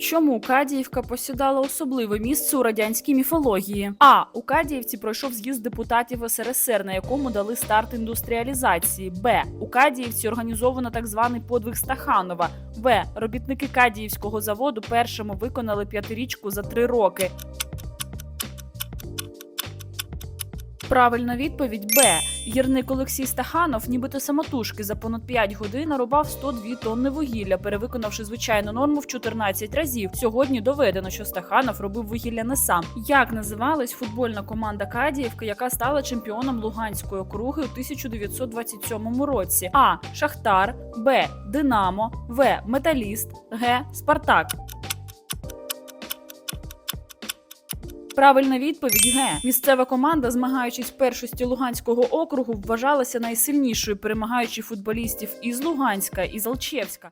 Чому Кадіївка посідала особливе місце у радянській міфології? А у Кадіївці пройшов з'їзд депутатів СРСР, на якому дали старт індустріалізації. Б. У Кадіївці організовано так званий подвиг Стаханова. В. Робітники Кадіївського заводу першими виконали п'ятирічку за три роки. Правильна відповідь Б. Гірник Олексій Стаханов, нібито самотужки за понад 5 годин нарубав 102 тонни вугілля, перевиконавши звичайну норму в 14 разів. Сьогодні доведено, що Стаханов робив вугілля не сам. Як називалась футбольна команда Кадіївки, яка стала чемпіоном Луганської округи у 1927 році? А. Шахтар, Б. Динамо, В. Металіст, Г. Спартак. Правильна відповідь Г. Місцева команда, змагаючись в першості Луганського округу, вважалася найсильнішою, перемагаючи футболістів із Луганська і Алчевська.